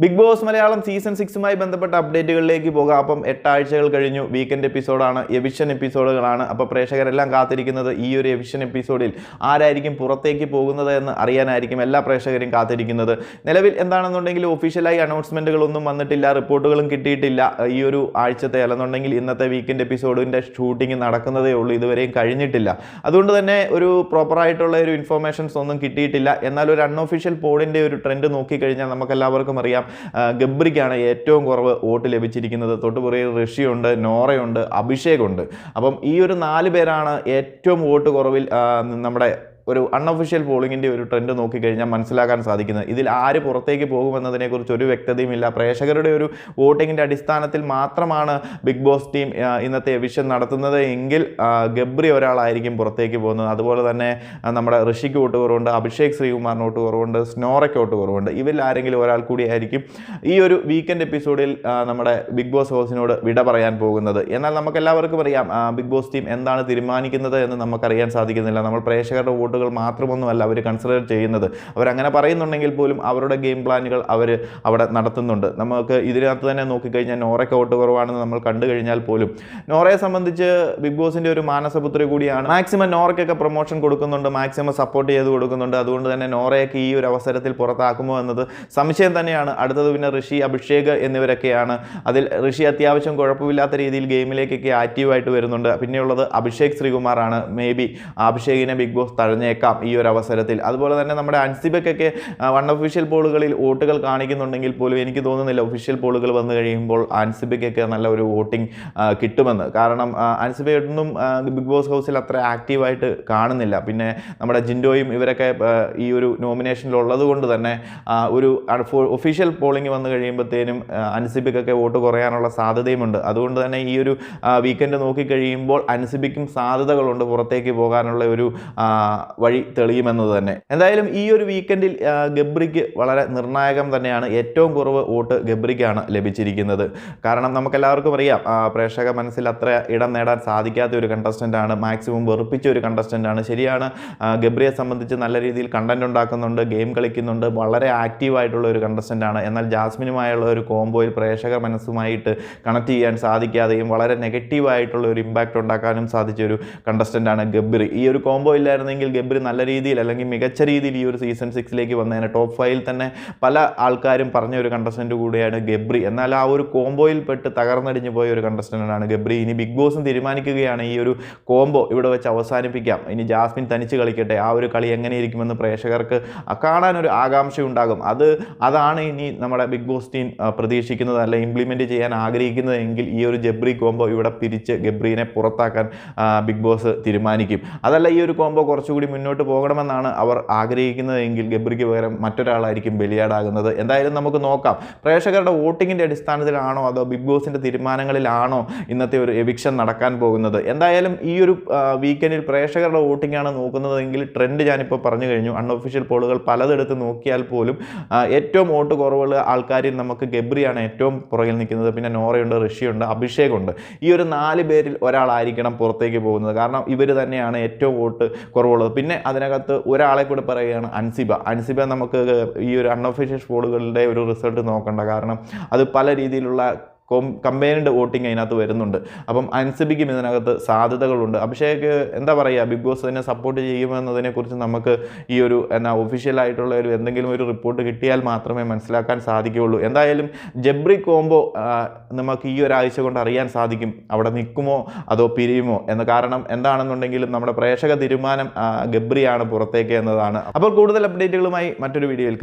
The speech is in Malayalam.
ബിഗ് ബോസ് മലയാളം സീസൺ സിക്സുമായി ബന്ധപ്പെട്ട അപ്ഡേറ്റുകളിലേക്ക് പോകാം. അപ്പം എട്ടാഴ്ചകൾ കഴിഞ്ഞു. വീക്കെൻഡ് എപ്പിസോഡാണ്. എവിഷൻ എപ്പിസോഡുകളാണ്. അപ്പോൾ പ്രേക്ഷകരെല്ലാം കാത്തിരിക്കുന്നത് ഈ ഒരു എവിഷൻ എപ്പിസോഡിൽ ആരായിരിക്കും പുറത്തേക്ക് പോകുന്നത് എന്ന് അറിയാനായിരിക്കും എല്ലാ പ്രേക്ഷകരും കാത്തിരിക്കുന്നത്. നിലവിൽ എന്താണെന്നുണ്ടെങ്കിൽ ഒഫീഷ്യലായി അനൗൺസ്മെന്റുകളൊന്നും വന്നിട്ടില്ല. റിപ്പോർട്ടുകളും കിട്ടിയിട്ടില്ല. ഈ ഒരു ആഴ്ചത്തെ അല്ലെന്നുണ്ടെങ്കിൽ ഇന്നത്തെ വീക്കെൻഡ് എപ്പിസോഡിന്റെ ഷൂട്ടിംഗ് നടക്കുന്നതേ ഉള്ളൂ. ഇതുവരെയും കഴിഞ്ഞിട്ടില്ല. അതുകൊണ്ട് തന്നെ ഒരു പ്രോപ്പറായിട്ടുള്ള ഒരു ഇൻഫോർമേഷൻസ് ഒന്നും കിട്ടിയിട്ടില്ല. എന്നാൽ ഒരു അൺഒഫീഷ്യൽ പോളിന്റെ ഒരു ട്രെൻഡ് നോക്കിക്കഴിഞ്ഞാൽ നമുക്കെല്ലാവർക്കും അറിയാം. ഗബ്രിക്കാണ് ഏറ്റവും കുറവ് വോട്ട് ലഭിച്ചിരിക്കുന്നത്. തൊട്ടുപുറയിൽ ഋഷിയുണ്ട് നോറയുണ്ട് അഭിഷേകുണ്ട്. അപ്പം ഈ ഒരു നാല് പേരാണ് ഏറ്റവും വോട്ട് കുറവിൽ നമ്മുടെ ഒരു അൺഒഫീഷ്യൽ പോളിങ്ങിന്റെ ഒരു ട്രെൻഡ് നോക്കിക്കഴിഞ്ഞാൽ മനസ്സിലാക്കാൻ സാധിക്കുന്നത്. ഇതിൽ ആര് പുറത്തേക്ക് പോകുമെന്നതിനെക്കുറിച്ച് ഒരു വ്യക്തതയുമില്ല. പ്രേക്ഷകരുടെ ഒരു വോട്ടിങ്ങിന്റെ അടിസ്ഥാനത്തിൽ മാത്രമാണ് ബിഗ് ബോസ് ടീം ഇന്നത്തെ എവിഷൻ നടത്തുന്നത്. എങ്കിൽ ഗബ്രി ഒരാളായിരിക്കും പുറത്തേക്ക് പോകുന്നത്. അതുപോലെ തന്നെ നമ്മുടെ ഋഷിക്ക് വോട്ട് കുറവുണ്ട് അഭിഷേക് ശ്രീകുമാറിന് വോട്ട് കുറവുണ്ട് സ്നോറയ്ക്ക് വോട്ട് കുറവുണ്ട് ഇവരിൽ ആരെങ്കിലും ഒരാൾ കൂടി ആയിരിക്കും ഈ ഒരു വീക്കെൻഡ് എപ്പിസോഡിൽ നമ്മുടെ ബിഗ് ബോസ് ഹൗസിനോട് വിട പറയാൻ പോകുന്നത്. എന്നാൽ നമുക്ക് എല്ലാവർക്കും അറിയാം ബിഗ് ബോസ് ടീം എന്താണ് തീരുമാനിക്കുന്നത് എന്ന് നമുക്കറിയാൻ സാധിക്കുന്നില്ല. നമ്മൾ പ്രേക്ഷകരുടെ വോട്ടുകൾ മാത്രമൊന്നുമല്ല അവർ കൺസിഡർ ചെയ്യുന്നത്. അവരങ്ങനെ പറയുന്നുണ്ടെങ്കിൽ പോലും അവരുടെ ഗെയിം പ്ലാനുകൾ അവർ അവിടെ നടത്തുന്നുണ്ട്. നമുക്ക് ഇതിനകത്ത് തന്നെ നോക്കിക്കഴിഞ്ഞാൽ നോറയ്ക്ക് ഔട്ട് കുറവാണെന്ന് നമ്മൾ കണ്ടു കഴിഞ്ഞാൽ പോലും. നോറയെ സംബന്ധിച്ച് ബിഗ് ബോസിന്റെ ഒരു മാനസപുത്രി കൂടിയാണ്. മാക്സിമം നോറയ്ക്കൊക്കെ പ്രൊമോഷൻ കൊടുക്കുന്നുണ്ട് മാക്സിമം സപ്പോർട്ട് ചെയ്ത് കൊടുക്കുന്നുണ്ട്. അതുകൊണ്ട് തന്നെ നോറയൊക്കെ ഈ ഒരു അവസരത്തിൽ പുറത്താക്കുമോ എന്നത് സംശയം തന്നെയാണ്. അടുത്തത് പിന്നെ ഋഷി അഭിഷേക് എന്നിവരൊക്കെയാണ്. അതിൽ ഋഷി അത്യാവശ്യം കുഴപ്പമില്ലാത്ത രീതിയിൽ ഗെയിമിലേക്കൊക്കെ ആക്റ്റീവായിട്ട് വരുന്നുണ്ട്. പിന്നെയുള്ളത് അഭിഷേക് ശ്രീകുമാറാണ്. മേ ബി അഭിഷേകിനെ ബിഗ് ബോസ് തഴഞ്ഞേക്കാം ഈ ഒരു അവസരത്തിൽ. അതുപോലെ തന്നെ നമ്മുടെ അൻസിബയ്ക്കൊക്കെ വൺ ഒഫീഷ്യൽ പോളുകളിൽ വോട്ടുകൾ കാണിക്കുന്നുണ്ടെങ്കിൽ പോലും എനിക്ക് തോന്നുന്നില്ല ഒഫീഷ്യൽ പോളുകൾ വന്നു കഴിയുമ്പോൾ അൻസിബയ്ക്കൊക്കെ നല്ല ഒരു വോട്ടിംഗ് കിട്ടുമെന്ന്. കാരണം അൻസിബയൊന്നും ബിഗ് ബോസ് ഹൗസിൽ അത്ര ആക്റ്റീവായിട്ട് കാണുന്നില്ല. പിന്നെ നമ്മുടെ ജിൻഡോയും ഇവരൊക്കെ ഈ ഒരു നോമിനേഷനിലുള്ളത് കൊണ്ട് തന്നെ ഒരു ഒഫീഷ്യൽ പോളിംഗ് വന്നു കഴിയുമ്പോഴത്തേനും അൻസിബിക്കൊക്കെ വോട്ട് കുറയാനുള്ള സാധ്യതയുമുണ്ട്. അതുകൊണ്ട് തന്നെ ഈ ഒരു വീക്കെൻഡ് നോക്കിക്കഴിയുമ്പോൾ അൻസിബിക്കും സാധ്യതകളുണ്ട് പുറത്തേക്ക് പോകാനുള്ള ഒരു വഴി തെളിയുമെന്നത് തന്നെ. എന്തായാലും ഈ ഒരു വീക്കെൻഡിൽ ഗബ്രിക്ക് വളരെ നിർണായകം തന്നെയാണ് ഏറ്റവും കുറവ് വോട്ട് ഗബ്രിക്കാണ് ലഭിച്ചിരിക്കുന്നത്. കാരണം നമുക്കെല്ലാവർക്കും അറിയാം പ്രേക്ഷക മനസ്സിൽ അത്ര ഇടം നേടാൻ സാധിക്കാത്ത ഒരു കണ്ടസ്റ്റന്റാണ് മാക്സിമം വെറുപ്പിച്ച ഒരു കണ്ടസ്റ്റന്റാണ് ശരിയാണ് ഗബ്രിയെ സംബന്ധിച്ച് നല്ല രീതിയിൽ കണ്ടന്റ് ഉണ്ടാക്കുന്നുണ്ട് ഗെയിം കളിക്കുന്നുണ്ട് വളരെ ആക്റ്റീവായിട്ടുള്ള ഒരു കണ്ടസ്റ്റന്റാണ് എന്നാൽ ജാസ്മിനുമായുള്ള ഒരു കോംബോയിൽ പ്രേക്ഷക മനസ്സുമായിട്ട് കണക്ട് ചെയ്യാൻ സാധിക്കാതെയും വളരെ നെഗറ്റീവായിട്ടുള്ള ഒരു ഇമ്പാക്റ്റ് ഉണ്ടാക്കാനും സാധിച്ച ഒരു കണ്ടസ്റ്റന്റാണ് ഗബ്രി. ഈ ഒരു കോംബോ ഇല്ലായിരുന്നെങ്കിൽ ഗബ്രി നല്ല രീതിയിൽ അല്ലെങ്കിൽ മികച്ച രീതിയിൽ ഈ ഒരു സീസൺ സിക്സിലേക്ക് വന്നതിന് ടോപ്പ് ഫൈവിൽ തന്നെ പല ആൾക്കാരും പറഞ്ഞ ഒരു കണ്ടസ്റ്റന്റ് കൂടിയാണ് ഗബ്രി. എന്നാൽ ആ ഒരു കോംബോയിൽ പെട്ട് തകർന്നടിഞ്ഞു പോയ ഒരു കണ്ടസ്റ്റന്റാണ് ഗബ്രി. ഇനി ബിഗ് ബോസും തീരുമാനിക്കുകയാണ് ഈ ഒരു കോംബോ ഇവിടെ വെച്ച് അവസാനിപ്പിക്കാം. ഇനി ജാസ്മിൻ തനിച്ച് കളിക്കട്ടെ. ആ ഒരു കളി എങ്ങനെയിരിക്കുമെന്ന് പ്രേക്ഷകർക്ക് കാണാൻ ഒരു ആകാംക്ഷ ഉണ്ടാകും. അത് അതാണ് ഇനി നമ്മുടെ ബിഗ് ബോസ് ടീം പ്രതീക്ഷിക്കുന്നത് അല്ല ഇംപ്ലിമെന്റ് ചെയ്യാൻ ആഗ്രഹിക്കുന്നത് എങ്കിൽ ഈ ഒരു ജബ്രി കോംബോ ഇവിടെ പിരിച്ച് ഗബ്രീനെ പുറത്താക്കാൻ ബിഗ് ബോസ് തീരുമാനിക്കും. അതല്ല ഈ ഒരു കോംബോ കുറച്ചുകൂടി മുന്നോട്ട് പോകണമെന്നാണ് അവർ ആഗ്രഹിക്കുന്നതെങ്കിൽ ഗബ്രിക്ക് പകരം മറ്റൊരാളായിരിക്കും ബലിയാടാകുന്നത്. എന്തായാലും നമുക്ക് നോക്കാം. പ്രേക്ഷകരുടെ വോട്ടിങ്ങിന്റെ അടിസ്ഥാനത്തിലാണോ അതോ ബിഗ് ബോസിന്റെ തീരുമാനങ്ങളിലാണോ ഇന്നത്തെ ഒരു എവിക്ഷൻ നടക്കാൻ പോകുന്നത്? എന്തായാലും ഈ ഒരു വീക്കെൻഡിൽ പ്രേക്ഷകരുടെ വോട്ടിങ്ങാണ് നോക്കുന്നതെങ്കിൽ ട്രെൻഡ് ഞാനിപ്പോൾ പറഞ്ഞു കഴിഞ്ഞു. അൺഒഫീഷ്യൽ പോളുകൾ പലതെടുത്ത് നോക്കിയാൽ പോലും ഏറ്റവും വോട്ട് കുറവുള്ള ആൾക്കാരിൽ നമുക്ക് ഗബ്രിയാണ് ഏറ്റവും പുറകിൽ നിൽക്കുന്നത്. പിന്നെ നോറയുണ്ട് ഋഷിയുണ്ട് അഭിഷേകുണ്ട്. ഈ ഒരു നാല് പേരിൽ ഒരാളായിരിക്കണം പുറത്തേക്ക് പോകുന്നത്. കാരണം ഇവർ തന്നെയാണ് ഏറ്റവും വോട്ട് കുറവുള്ളത്. പിന്നെ അതിനകത്ത് ഒരാളെ കൂടെ പറയുകയാണ് അൻസിബ. അൻസിബ നമുക്ക് ഈ ഒരു അൺഒഫീഷ്യൽ സ്കൂളുകളുടെ ഒരു റിസൾട്ട് നോക്കണ്ട. കാരണം അത് പല രീതിയിലുള്ള കമ്പൈൻഡ് വോട്ടിംഗ് അതിനകത്ത് വരുന്നുണ്ട്. അപ്പം അൻസിബിക്കും ഇതിനകത്ത് സാധ്യതകളുണ്ട്. അഭിഷേക് എന്താ പറയുക? ബിഗ് ബോസ് തന്നെ സപ്പോർട്ട് ചെയ്യുമെന്നതിനെക്കുറിച്ച് നമുക്ക് ഈ ഒരു എന്നാ ഒഫീഷ്യലായിട്ടുള്ള ഒരു എന്തെങ്കിലും ഒരു റിപ്പോർട്ട് കിട്ടിയാൽ മാത്രമേ മനസ്സിലാക്കാൻ സാധിക്കുകയുള്ളൂ. എന്തായാലും ജബ്രി കോംബോ നമുക്ക് ഈ ഒരാഴ്ച കൊണ്ട് അറിയാൻ സാധിക്കും. അവിടെ നിൽക്കുമോ? അതോ പിരിയുമോ? എന്ന കാരണം എന്താണെന്നുണ്ടെങ്കിലും നമ്മുടെ പ്രേക്ഷക തീരുമാനം ഗബ്രിയാണ് പുറത്തേക്ക് എന്നതാണ്. അപ്പോൾ കൂടുതൽ അപ്ഡേറ്റുകളുമായി മറ്റൊരു വീഡിയോയിൽ കാണാം.